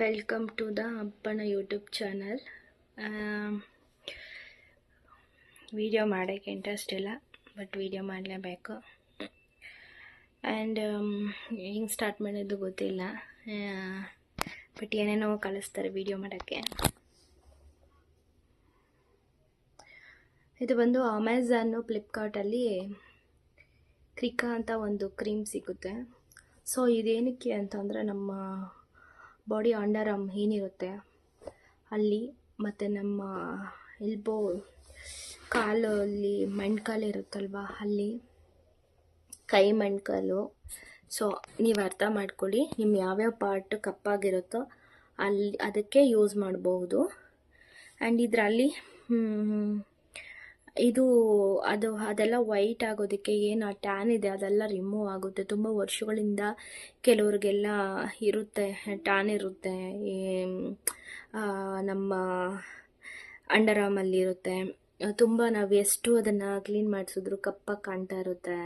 Welcome to the ಅಪ್ಪನ YouTube channel video ಮಾಡೋಕ್ಕೆ interest ಇಲ್ಲ ಬಟ್ ವಿಡಿಯೋ ಮಾಡಲೇಬೇಕು. ಆ್ಯಂಡ್ ಹೆಂಗೆ ಸ್ಟಾರ್ಟ್ ಮಾಡೋದು ಗೊತ್ತಿಲ್ಲ. ಬಟ್ ಏನೇನೋ ಕಳಿಸ್ತಾರೆ ವಿಡಿಯೋ ಮಾಡೋಕ್ಕೆ. ಇದು ಬಂದು ಅಮೆಝಾನು ಫ್ಲಿಪ್ಕಾರ್ಟಲ್ಲಿ ಕ್ರಿಕಾ ಅಂತ ಒಂದು ಕ್ರೀಮ್ ಸಿಗುತ್ತೆ. ಸೊ ಇದೇನಕ್ಕೆ ಅಂತಂದರೆ ನಮ್ಮ ಬಾಡಿ ಅಂಡರ್ ಆರ್ಮ್ ಏನಿರುತ್ತೆ? ಅಲ್ಲಿ ಮತ್ತು ನಮ್ಮ ಎಲ್ಬೋ ಕಾಲಲ್ಲಿ ಮಣ್ಕಾಲು ಇರುತ್ತಲ್ವ, ಅಲ್ಲಿ ಕೈ ಮಣ್ಕಾಲು ಸೊ ನೀವು ಅರ್ಥ ಮಾಡ್ಕೊಳ್ಳಿ ನಿಮ್ಮ ಯಾವ್ಯಾವ ಪಾರ್ಟ್ ಕಪ್ಪಾಗಿರುತ್ತೋ ಅಲ್ಲಿ ಅದಕ್ಕೆ ಯೂಸ್ ಮಾಡಬಹುದು ಆ್ಯಂಡ್ ಇದರಲ್ಲಿ ಇದು ಅದು, ಅದೆಲ್ಲ ವೈಟ್ ಆಗೋದಕ್ಕೆ ಏನು ಆ ಟ್ಯಾನ್ ಇದೆ, ಅದೆಲ್ಲ ರಿಮೂವ್ ಆಗುತ್ತೆ. ತುಂಬ ವರ್ಷಗಳಿಂದ ಕೆಲವ್ರಿಗೆಲ್ಲ ಇರುತ್ತೆ ಟ್ಯಾನ್ ಇರುತ್ತೆ ನಮ್ಮ ಅಂಡರ್ ಆರ್ಮಲ್ಲಿ ಇರುತ್ತೆ ತುಂಬ ನಾವು ಎಷ್ಟು ಅದನ್ನು ಕ್ಲೀನ್ ಮಾಡಿಸಿದ್ರು ಕಪ್ಪಾಗಿ ಕಾಣ್ತಾ ಇರುತ್ತೆ.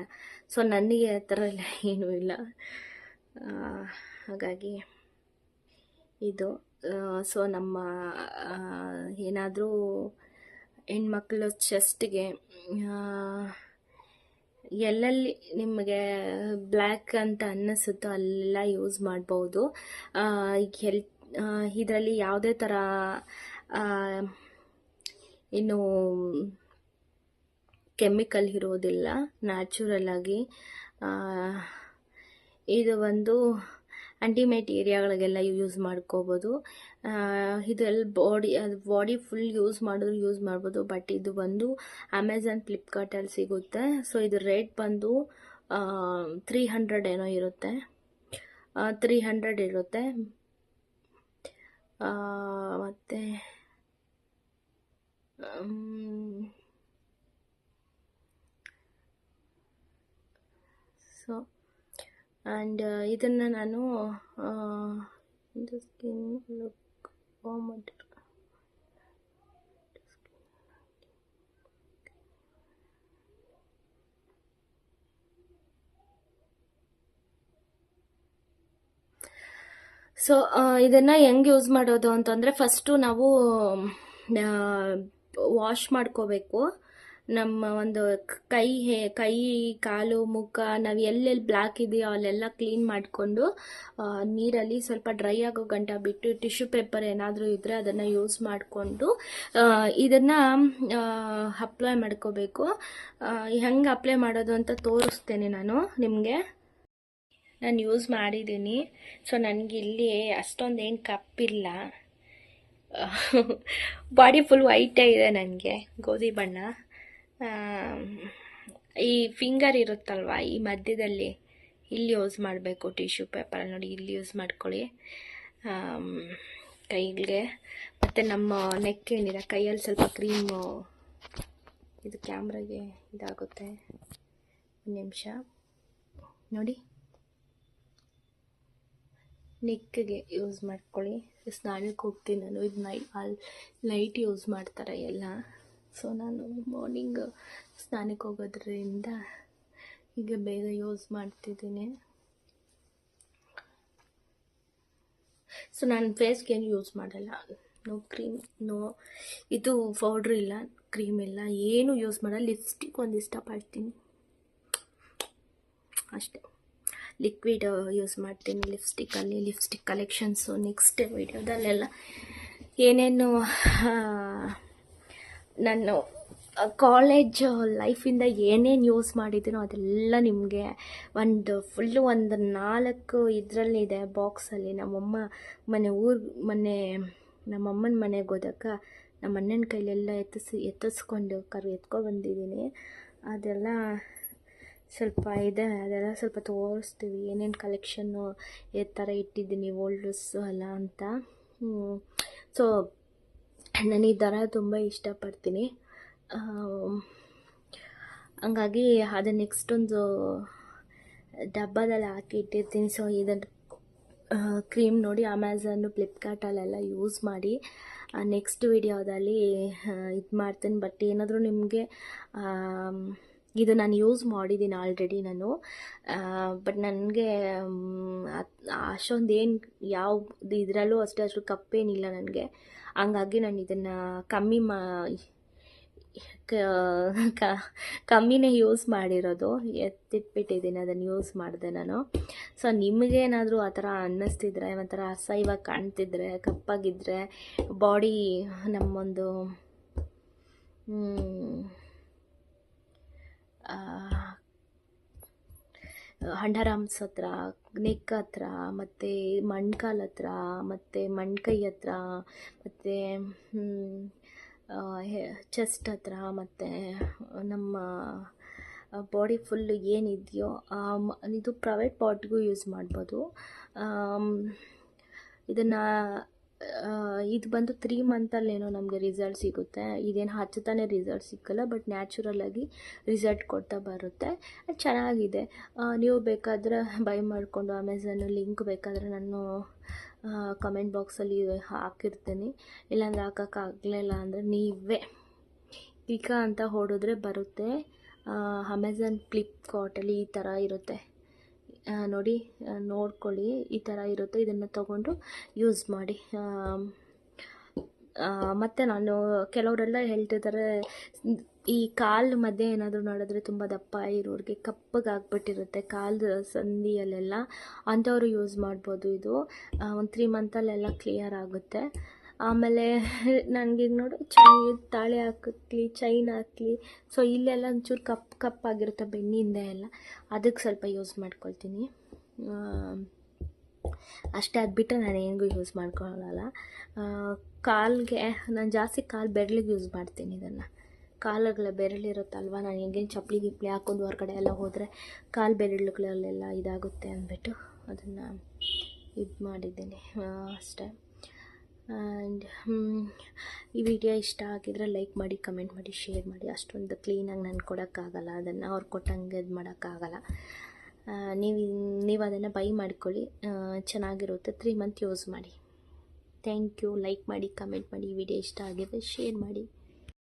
ಸೊ ನನಗೆ ಆ ಥರ ಎಲ್ಲ ಏನೂ ಇಲ್ಲ. ಹಾಗಾಗಿ ಇದು ಸೊ ನಮ್ಮ ಏನಾದರೂ ಹೆಣ್ಮಕ್ಳು ಚೆಸ್ಟ್ಗೆ ಎಲ್ಲೆಲ್ಲಿ ನಿಮಗೆ ಬ್ಲ್ಯಾಕ್ ಅಂತ ಅನ್ನಿಸುತ್ತೋ ಅಲ್ಲೆಲ್ಲ ಯೂಸ್ ಮಾಡ್ಬೋದು. ಎಲ್ ಇದರಲ್ಲಿ ಯಾವುದೇ ಥರ ಇನ್ನು ಕೆಮಿಕಲ್ ಇರೋದಿಲ್ಲ ನ್ಯಾಚುರಲ್ ಆಗಿ ಇದು ಒಂದು ಅಂಟಿಮೇಟ್ ಏರಿಯಾಗಳಿಗೆಲ್ಲ ಯೂಸ್ ಮಾಡ್ಕೋಬೋದು. ಇದೆಲ್ಲ ಬಾಡಿ ಅದು ಬಾಡಿ ಫುಲ್ ಯೂಸ್ ಮಾಡಿದ್ರು ಯೂಸ್ ಮಾಡ್ಬೋದು. ಬಟ್ ಇದು ಬಂದು ಅಮೆಝಾನ್ ಫ್ಲಿಪ್ಕಾರ್ಟಲ್ಲಿ ಸಿಗುತ್ತೆ. ಸೊ ಇದು ರೇಟ್ ಬಂದು ತ್ರೀ ಹಂಡ್ರೆಡ್ ಏನೋ ಇರುತ್ತೆ. ತ್ರೀ ಹಂಡ್ರೆಡ್ ಇರುತ್ತೆ. ಮತ್ತು ಮತ್ತೆ ಸೊ ಆ್ಯಂಡ್ ಇದನ್ನು ನಾನು ಸ್ಕಿನ್ ಲುಕ್ ಸೊ ಇದನ್ನು ಹೆಂಗೆ ಯೂಸ್ ಮಾಡೋದು ಅಂತಂದರೆ ಫಸ್ಟು ನಾವು ವಾಶ್ ಮಾಡ್ಕೋಬೇಕು. ನಮ್ಮ ಒಂದು ಕೈ ಹೇ, ಕೈ, ಕಾಲು, ಮುಖ, ನಾವು ಎಲ್ಲೆಲ್ಲಿ ಬ್ಲ್ಯಾಕ್ ಇದೆಯೋ ಅಲ್ಲೆಲ್ಲ ಕ್ಲೀನ್ ಮಾಡಿಕೊಂಡು ನೀರಲ್ಲಿ ಸ್ವಲ್ಪ ಡ್ರೈ ಆಗೋ ಗಂಟ ಬಿಟ್ಟು ಟಿಶ್ಯೂ ಪೇಪರ್ ಏನಾದರೂ ಇದ್ದರೆ ಅದನ್ನು ಯೂಸ್ ಮಾಡಿಕೊಂಡು ಇದನ್ನು ಅಪ್ಲೈ ಮಾಡ್ಕೋಬೇಕು. ಹೆಂಗೆ ಅಪ್ಲೈ ಮಾಡೋದು ಅಂತ ತೋರಿಸ್ತೇನೆ ನಾನು ನಿಮಗೆ. ನಾನು ಯೂಸ್ ಮಾಡಿದ್ದೀನಿ ಸೊ ನನಗೆ ಇಲ್ಲಿ ಅಷ್ಟೊಂದು ಏನು ಕಪ್ಪಿಲ್ಲ. ಬಾಡಿ ಫುಲ್ ವೈಟೇ ಇದೆ ನನಗೆ, ಗೋಧಿ ಬಣ್ಣ. ಈ ಫಿಂಗರ್ ಇರುತ್ತಲ್ವ? ಈ ಮಧ್ಯದಲ್ಲಿ ಇಲ್ಲಿ ಯೂಸ್ ಮಾಡಬೇಕು ಟಿಶ್ಯೂ ಪೇಪರ್ ನೋಡಿ, ಇಲ್ಲಿ ಯೂಸ್ ಮಾಡ್ಕೊಳ್ಳಿ. ಕೈಗೆ. ಮತ್ತು ನಮ್ಮ ನೆಕ್ ಏನಿದೆ? ಕೈಯಲ್ಲಿ ಸ್ವಲ್ಪ ಕ್ರೀಮು ಇದು ಕ್ಯಾಮ್ರಾಗೆ ಇದಾಗುತ್ತೆ. ಒಂದು ನಿಮಿಷ. ನೋಡಿ. ನೆಕ್ಗೆ ಯೂಸ್ ಮಾಡ್ಕೊಳ್ಳಿ. ಸ್ನಾನಕ್ಕೆ ಹೋಗ್ತೀನಿ ನಾನು ಇದು ನೈ ಅಲ್ಲಿ ನೈಟ್ ಯೂಸ್ ಮಾಡ್ತಾರೆ ಎಲ್ಲ. ಸೊ ನಾನು ಮಾರ್ನಿಂಗ್ ಸ್ನಾನಕ್ಕೆ ಹೋಗೋದ್ರಿಂದ ಈಗ ಬೇಗ ಯೂಸ್ ಮಾಡ್ತಿದ್ದೀನಿ. ಸೊ ನಾನು ಫೇಸ್ಗೆ ಏನು ಯೂಸ್ ಮಾಡಲ್ಲ. ನೋ ಕ್ರೀಮ್ ನೋ ಇದು ಪೌಡ್ರ್ ಇಲ್ಲ ಕ್ರೀಮ್ ಇಲ್ಲ, ಏನು ಯೂಸ್ ಮಾಡಲ್ಲ. ಲಿಪ್ಸ್ಟಿಕ್ ಒಂದು ಇಷ್ಟಪಡ್ತೀನಿ. ಅಷ್ಟೇ. ಲಿಕ್ವಿಡ್ ಯೂಸ್ ಮಾಡ್ತೀನಿ ಲಿಪ್ಸ್ಟಿಕ್ಕಲ್ಲಿ ಲಿಪ್ಸ್ಟಿಕ್ ಕಲೆಕ್ಷನ್ಸು ನೆಕ್ಸ್ಟ್ ವಿಡಿಯೋದಲ್ಲೆಲ್ಲ ಏನೇನು ನಾನು ಕಾಲೇಜ್ ಲೈಫಿಂದ ಏನೇನು ಯೂಸ್ ಮಾಡಿದ್ದೀನೋ ಅದೆಲ್ಲ ನಿಮಗೆ ಒಂದು ಫುಲ್ಲು ಒಂದು ನಾಲ್ಕು ಇದರಲ್ಲಿದೆ ಬಾಕ್ಸಲ್ಲಿ ನಮ್ಮಮ್ಮ ಮನೆ ಊರು, ಮನೆ, ನಮ್ಮಮ್ಮನ ಮನೆಗೆ ಹೋದಾಗ ನಮ್ಮ ಅಣ್ಣನ ಕೈಲೆಲ್ಲ ಎತ್ತಿಸಿ, ಎತ್ತಿಸ್ಕೊಂಡು ಕರು, ಎತ್ಕೊಂಡು ಬಂದಿದ್ದೀನಿ. ಅದೆಲ್ಲ ಸ್ವಲ್ಪ ಇದೆ, ಅದೆಲ್ಲ ಸ್ವಲ್ಪ ತೋರಿಸ್ತೀವಿ. ಏನೇನು ಕಲೆಕ್ಷನ್ನು ಈ ಥರ ಇಟ್ಟಿದ್ದೀನಿ ಓಲ್ಡಸ್ ಅಲ್ಲ ಅಂತ. ಸೊ ನಾನು ಈ ಥರ ತುಂಬ ಇಷ್ಟಪಡ್ತೀನಿ. ಹಂಗಾಗಿ ಅದು ನೆಕ್ಸ್ಟ್ ಒಂದು ಡಬ್ಬದಲ್ಲಿ ಹಾಕಿ ಇಟ್ಟಿರ್ತೀನಿ. ಸೊ ಇದನ್ನು ಕ್ರೀಮ್ ನೋಡಿ ಅಮೆಝಾನು ಫ್ಲಿಪ್ಕಾರ್ಟಲ್ಲೆಲ್ಲ ಯೂಸ್ ಮಾಡಿ ನೆಕ್ಸ್ಟ್ ವಿಡಿಯೋದಲ್ಲಿ ಇದು ಮಾಡ್ತೀನಿ. ಬಟ್ ಏನಾದರೂ ನಿಮಗೆ ಇದು ನಾನು ಯೂಸ್ ಮಾಡಿದ್ದೀನಿ ಆಲ್ರೆಡಿ ನಾನು. ಬಟ್ ನನಗೆ ಅಷ್ಟೊಂದು ಏನು ಯಾವ, ಇದರಲ್ಲೂ ಅಷ್ಟೇ ಅಷ್ಟು ಕಪ್ಪೇನಿಲ್ಲ ನನಗೆ. ಹಂಗಾಗಿ ನಾನು ಇದನ್ನು ಕಮ್ಮಿ ಮಾ ಕಮ್ಮಿನೇ ಯೂಸ್ ಮಾಡಿರೋದು. ಎತ್ತಿಟ್ಬಿಟ್ಟಿದ್ದೀನಿ ಅದನ್ನು ಯೂಸ್ ಮಾಡಿದೆ ನಾನು. ಸೊ ನಿಮಗೇನಾದರೂ ಆ ಥರ ಅನ್ನಿಸ್ತಿದ್ರೆ, ಒಂಥರ ಅಸಹ್ಯವಾಗಿ ಕಾಣ್ತಿದ್ರೆ ಕಪ್ಪಾಗಿದ್ದರೆ ಬಾಡಿ ನಮ್ಮೊಂದು ಹಂಡರಾಮ್ಸ್ ಹತ್ರ ನೆಕ್ ಹತ್ರ ಮತ್ತು ಮಣ್ಕಾಲ್ ಹತ್ರ ಮತ್ತು ಮಣ್ಕೈ ಹತ್ರ ಮತ್ತು ಚೆಸ್ಟ್ ಹತ್ರ ಮತ್ತು ನಮ್ಮ ಬಾಡಿ ಫುಲ್ಲು ಏನಿದೆಯೋ ಇದು ಪ್ರೈವೇಟ್ ಪಾರ್ಟ್ಗೂ ಯೂಸ್ ಮಾಡ್ಬೋದು. ಇದನ್ನು ಇದು ಬಂದು ತ್ರೀ ಮಂತಲ್ಲೇನೋ ನಮಗೆ ರಿಸಲ್ಟ್ ಸಿಗುತ್ತೆ. ಇದೇನು ಹಚ್ಚತಾನೆ ರಿಸಲ್ಟ್ ಸಿಕ್ಕಲ್ಲ ಬಟ್ ನ್ಯಾಚುರಲಾಗಿ ರಿಸಲ್ಟ್ ಕೊಡ್ತಾ ಬರುತ್ತೆ. ಚೆನ್ನಾಗಿದೆ. ನೀವು ಬೇಕಾದರೆ ಬೈ ಮಾಡಿಕೊಂಡು ಅಮೆಝಾನು ಲಿಂಕ್ ಬೇಕಾದರೆ ನಾನು ಕಮೆಂಟ್ ಬಾಕ್ಸಲ್ಲಿ ಹಾಕಿರ್ತೀನಿ. ಇಲ್ಲಾಂದರೆ ಹಾಕೋಕ್ಕಾಗಲಿಲ್ಲ ಅಂದರೆ ನೀವೇ ಈಗ ಅಂತ ಹೊಡೆದ್ರೆ ಬರುತ್ತೆ. ಅಮೆಝಾನ್ ಫ್ಲಿಪ್ಕಾರ್ಟಲ್ಲಿ ಈ ಥರ ಇರುತ್ತೆ. ನೋಡಿ ನೋಡ್ಕೊಳ್ಳಿ, ಈ ಥರ ಇರುತ್ತೆ. ಇದನ್ನು ತಗೊಂಡು ಯೂಸ್ ಮಾಡಿ. ಮತ್ತು ನಾನು ಕೆಲವರೆಲ್ಲ ಹೇಳ್ತಿದ್ದಾರೆ, ಈ ಕಾಲು ಮಧ್ಯೆ ಏನಾದರೂ ನೋಡಿದ್ರೆ ತುಂಬ ದಪ್ಪ ಇರೋರಿಗೆ ಕಪ್ಪಗಾಗ್ಬಿಟ್ಟಿರುತ್ತೆ ಕಾಲು ಸಂಧಿಯಲ್ಲೆಲ್ಲ ಅಂಥವರು ಯೂಸ್ ಮಾಡ್ಬೋದು ಇದು. ಒಂದು ತ್ರೀ ಮಂತಲ್ಲೆಲ್ಲ ಕ್ಲಿಯರ್ ಆಗುತ್ತೆ. ಆಮೇಲೆ ನನಗೆ ನೋಡು ಚೈ ತಾಳೆ ಹಾಕಲಿ ಚೈನ್ ಹಾಕಲಿ. ಸೊ ಇಲ್ಲೆಲ್ಲ ಒಂಚೂರು ಕಪ್, ಕಪ್ಪಾಗಿರುತ್ತೆ ಬೆನ್ನಿಂದ ಎಲ್ಲ. ಅದಕ್ಕೆ ಸ್ವಲ್ಪ ಯೂಸ್ ಮಾಡ್ಕೊಳ್ತೀನಿ. ಅಷ್ಟೇ ಅದು ಬಿಟ್ಟರೆ ನಾನು ಏನಿಗೂ ಯೂಸ್ ಮಾಡ್ಕೊಳ್ಳಲ್ಲ ಕಾಲಿಗೆ, ನಾನು ಜಾಸ್ತಿ ಕಾಲು ಬೆರಳಿಗೆ ಯೂಸ್ ಮಾಡ್ತೀನಿ ಇದನ್ನು. ಕಾಲುಗಳ ಬೆರಳಿರುತ್ತಲ್ವ? ನಾನು ಹೆಂಗೇನು ಚಪ್ಪಲಿ ಗಿಪ್ಲಿ ಹಾಕೊಂಡು ಹೊರಗಡೆ ಎಲ್ಲ ಹೋದರೆ ಕಾಲು ಬೆರಳುಗಳಲ್ಲೆಲ್ಲ ಇದಾಗುತ್ತೆ ಅಂದ್ಬಿಟ್ಟು ಅದನ್ನು ಇದು ಮಾಡಿದ್ದೀನಿ. ಅಷ್ಟೇ. ಆ್ಯಂಡ್ ಈ ವಿಡಿಯೋ ಇಷ್ಟ ಆಗಿದ್ರೆ ಲೈಕ್ ಮಾಡಿ ಕಮೆಂಟ್ ಮಾಡಿ ಶೇರ್ ಮಾಡಿ. ಅಷ್ಟೊಂದು ಕ್ಲೀನಾಗಿ ನಾನು ಕೊಡೋಕ್ಕಾಗಲ್ಲ. ಅದನ್ನು ಅವ್ರು ಕೊಟ್ಟಂಗೆ ಇದು ಮಾಡೋಕ್ಕಾಗಲ್ಲ. ನೀವು ನೀವು ಅದನ್ನು ಬೈ ಮಾಡ್ಕೊಳ್ಳಿ. ಚೆನ್ನಾಗಿರುತ್ತೆ. ತ್ರೀ ಮಂತ್ ಯೂಸ್ ಮಾಡಿ. ಥ್ಯಾಂಕ್ ಯು ಲೈಕ್ ಮಾಡಿ ಕಮೆಂಟ್ ಮಾಡಿ. ವಿಡಿಯೋ ಇಷ್ಟ ಆಗಿದ್ರೆ ಶೇರ್ ಮಾಡಿ.